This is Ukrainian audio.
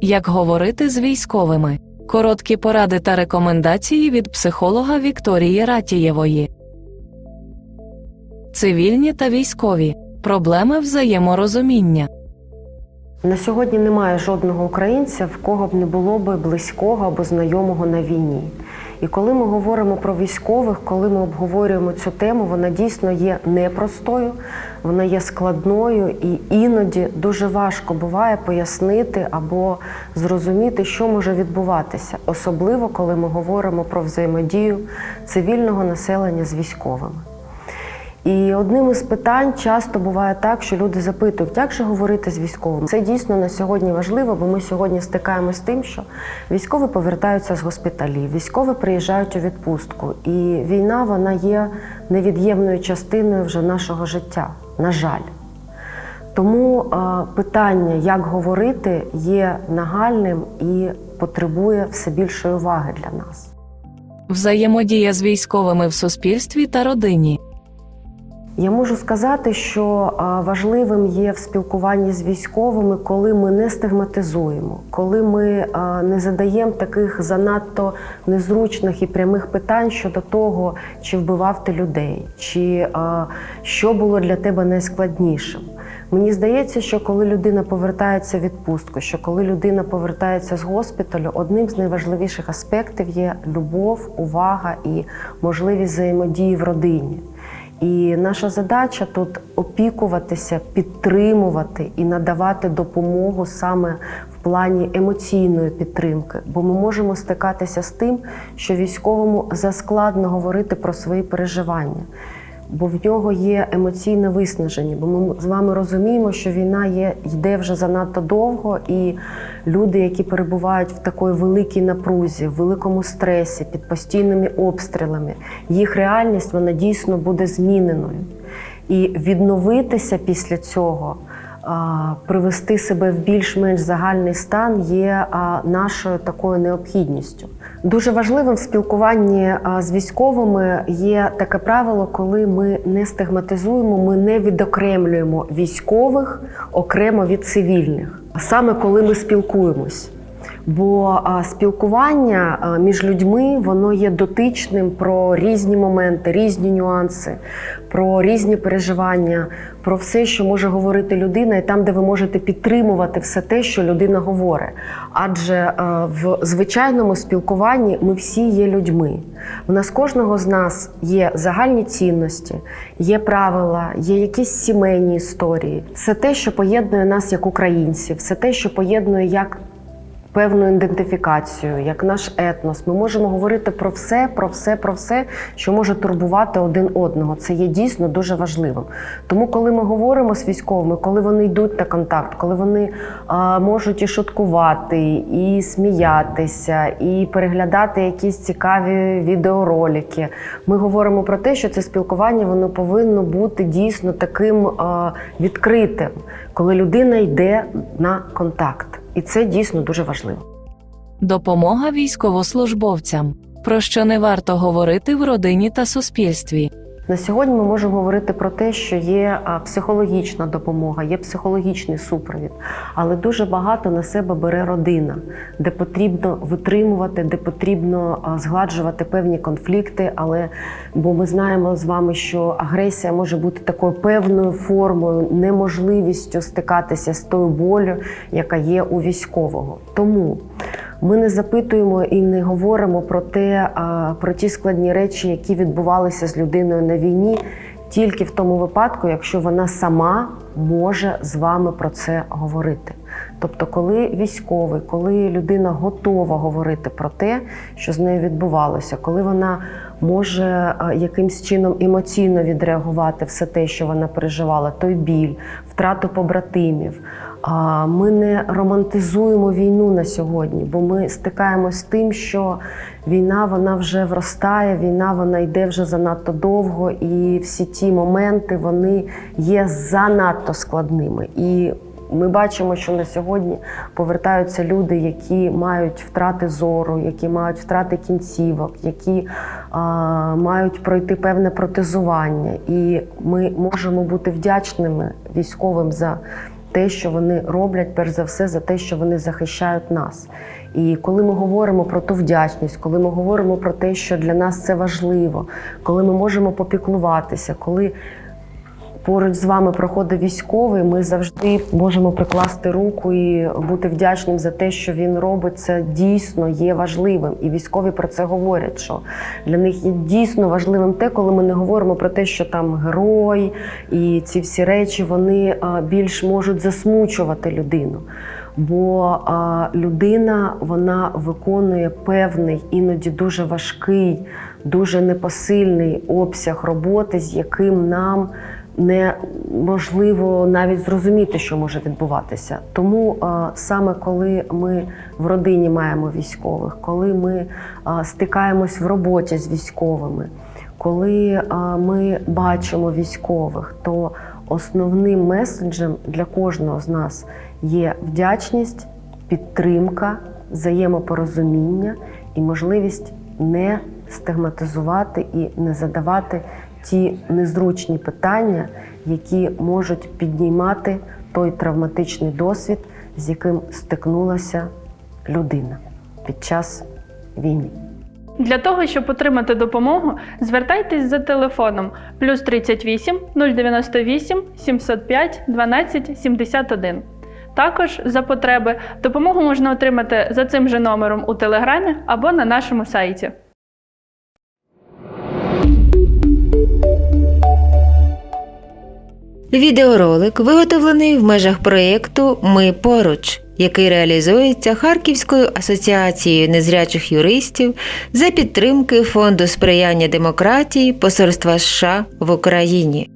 Як говорити з військовими? Короткі поради та рекомендації від психолога Вікторії Ратієвої. Цивільні та військові проблеми взаєморозуміння. На сьогодні немає жодного українця, в кого б не було би близького або знайомого на війні. І коли ми говоримо про військових, коли ми обговорюємо цю тему, вона дійсно є непростою, вона є складною і іноді дуже важко буває пояснити або зрозуміти, що може відбуватися, особливо коли ми говоримо про взаємодію цивільного населення з військовими. І одним із питань часто буває так, що люди запитують, як же говорити з військовим. Це дійсно на сьогодні важливо, бо ми сьогодні стикаємося з тим, що військові повертаються з госпіталів, військові приїжджають у відпустку, і війна вона є невід'ємною частиною вже нашого життя. На жаль. Тому е, питання, як говорити, є нагальним і потребує все більшої уваги для нас. Взаємодія з військовими в суспільстві та родині. Я можу сказати, що важливим є в спілкуванні з військовими, коли ми не стигматизуємо, коли ми не задаємо таких занадто незручних і прямих питань щодо того, чи вбивав ти людей, чи що було для тебе найскладнішим. Мені здається, що коли людина повертається в відпустку, що коли людина повертається з госпіталю, одним з найважливіших аспектів є любов, увага і можливість взаємодії в родині. І наша задача тут опікуватися, підтримувати і надавати допомогу саме в плані емоційної підтримки, бо ми можемо стикатися з тим, що військовому заскладно говорити про свої переживання. Бо в нього є емоційне виснаження, бо ми з вами розуміємо, що війна є йде вже занадто довго, і люди, які перебувають в такої великій напрузі, в великому стресі, під постійними обстрілами, їх реальність вона дійсно буде зміненою. І відновитися після цього, привести себе в більш-менш загальний стан є нашою такою необхідністю. Дуже важливим в спілкуванні з військовими є таке правило, коли ми не стигматизуємо, ми не відокремлюємо військових окремо від цивільних, саме коли ми спілкуємось. Бо спілкування між людьми воно є дотичним про різні моменти, різні нюанси, про різні переживання, про все, що може говорити людина, і там, де ви можете підтримувати все те, що людина говорить. Адже в звичайному спілкуванні ми всі є людьми. У нас кожного з нас є загальні цінності, є правила, є якісь сімейні історії. Все те, що поєднує нас як українців, все те, що поєднує як певну ідентифікацію, як наш етнос. Ми можемо говорити про все, про все, про все, що може турбувати один одного. Це є дійсно дуже важливим. Тому, коли ми говоримо з військовими, коли вони йдуть на контакт, коли вони а, можуть і шуткувати, і сміятися, і переглядати якісь цікаві відеоролики, ми говоримо про те, що це спілкування воно повинно бути дійсно таким а, відкритим, коли людина йде на контакт. І це дійсно дуже важливо. Допомога військовослужбовцям. Про що не варто говорити в родині та суспільстві. На сьогодні ми можемо говорити про те, що є психологічна допомога, є психологічний супровід, але дуже багато на себе бере родина, де потрібно витримувати, де потрібно згладжувати певні конфлікти. Але бо ми знаємо з вами, що агресія може бути такою певною формою, неможливістю стикатися з тою болю, яка є у військового. Тому ми не запитуємо і не говоримо про те, про ті складні речі, які відбувалися з людиною на війні, тільки в тому випадку, якщо вона сама може з вами про це говорити. Тобто, коли військовий, коли людина готова говорити про те, що з нею відбувалося, коли вона може якимсь чином емоційно відреагувати все те, що вона переживала, той біль, втрату побратимів. Ми не романтизуємо війну на сьогодні, бо ми стикаємось з тим, що війна вона вже вростає, війна вона йде вже занадто довго, і всі ті моменти вони є занадто складними. І ми бачимо, що на сьогодні повертаються люди, які мають втрати зору, які мають втрати кінцівок, які а, мають пройти певне протезування, і ми можемо бути вдячними військовим за те, що вони роблять, перш за все, за те, що вони захищають нас. І коли ми говоримо про ту вдячність, коли ми говоримо про те, що для нас це важливо, коли ми можемо попіклуватися, коли поруч з вами проходить військовий, ми завжди можемо прикласти руку і бути вдячним за те, що він робить. Це дійсно є важливим. І військові про це говорять. Що для них є дійсно важливим те, коли ми не говоримо про те, що там герой і ці всі речі вони більш можуть засмучувати людину. Бо а, людина вона виконує певний, іноді дуже важкий, дуже непосильний обсяг роботи, з яким нам неможливо навіть зрозуміти, що може відбуватися. Тому а, саме коли ми в родині маємо військових, коли ми а, стикаємось в роботі з військовими, коли а, ми бачимо військових, то основним меседжем для кожного з нас є вдячність, підтримка, взаємопорозуміння і можливість не стигматизувати і не задавати ті незручні питання, які можуть піднімати той травматичний досвід, з яким стикнулася людина під час війни. Для того, щоб отримати допомогу, звертайтесь за телефоном плюс 38 098 705 12 71. Також за потреби допомогу можна отримати за цим же номером у телеграмі або на нашому сайті. Відеоролик виготовлений в межах проєкту Ми поруч, який реалізується Харківською асоціацією незрячих юристів за підтримки Фонду сприяння демократії Посольства США в Україні.